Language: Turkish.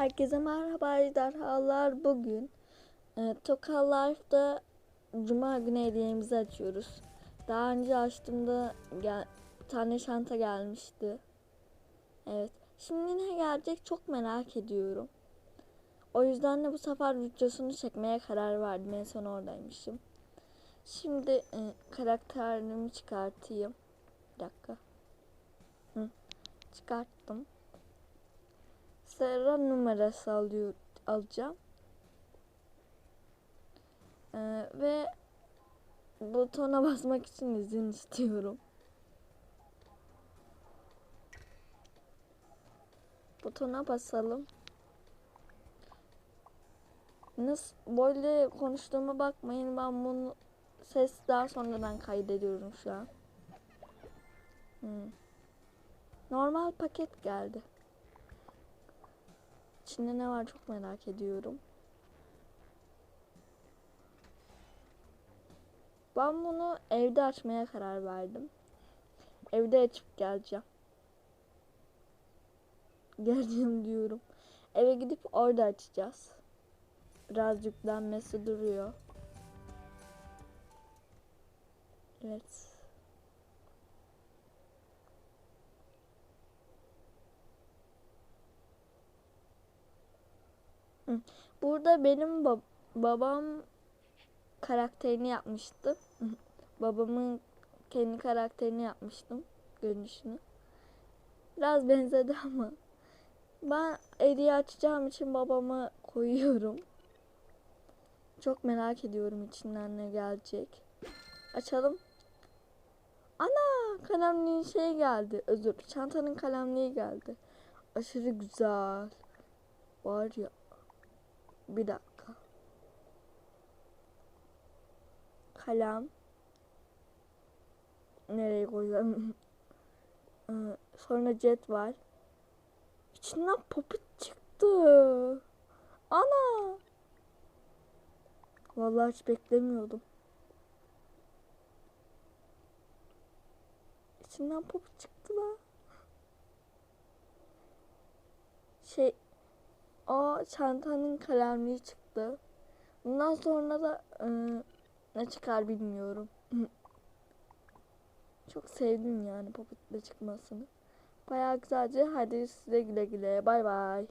Herkese merhaba ejderhalar. Bugün e, Toka Life'da Cuma günü hediyemizi açıyoruz. Daha önce açtığımda gel, tane şanta gelmişti. Evet. Şimdi ne gelecek çok merak ediyorum. O yüzden de bu sefer videosunu çekmeye karar verdim. En son oradaymışım. Şimdi e, karakterimi çıkartayım. Bir dakika. Hı, çıkarttım. Serra numarası alıyor, alacağım. Ee, ve butona basmak için izin istiyorum. Butona basalım. Nasıl böyle konuştuğuma bakmayın ben bunu ses daha sonradan kaydediyorum şu an. Hmm. Normal paket geldi. İçinde ne var çok merak ediyorum. Ben bunu evde açmaya karar verdim. Evde açıp geleceğim. Geleceğim diyorum. Eve gidip orada açacağız. Birazcık denmesi duruyor. Evet. Burada benim bab babam karakterini yapmıştı. Babamın kendi karakterini yapmıştım. Görünüşünü. Biraz benzedi ama. Ben hediye açacağım için babamı koyuyorum. Çok merak ediyorum içinden ne gelecek. Açalım. Ana kalemliğin şey geldi. Özür. Çantanın kalemliği geldi. Aşırı güzel. Var ya. Bir dakika. Kalem. Nereye koyacağım? Ee, Sonra jet var. İçinden popit çıktı. Ana. Vallahi hiç beklemiyordum. İçinden popit çıktı la. Şey o çantanın kalemliği çıktı. Bundan sonra da ıı, ne çıkar bilmiyorum. Çok sevdim yani Poppet'le çıkmasını. Bayağı güzelce. Hadi size güle güle. Bay bay.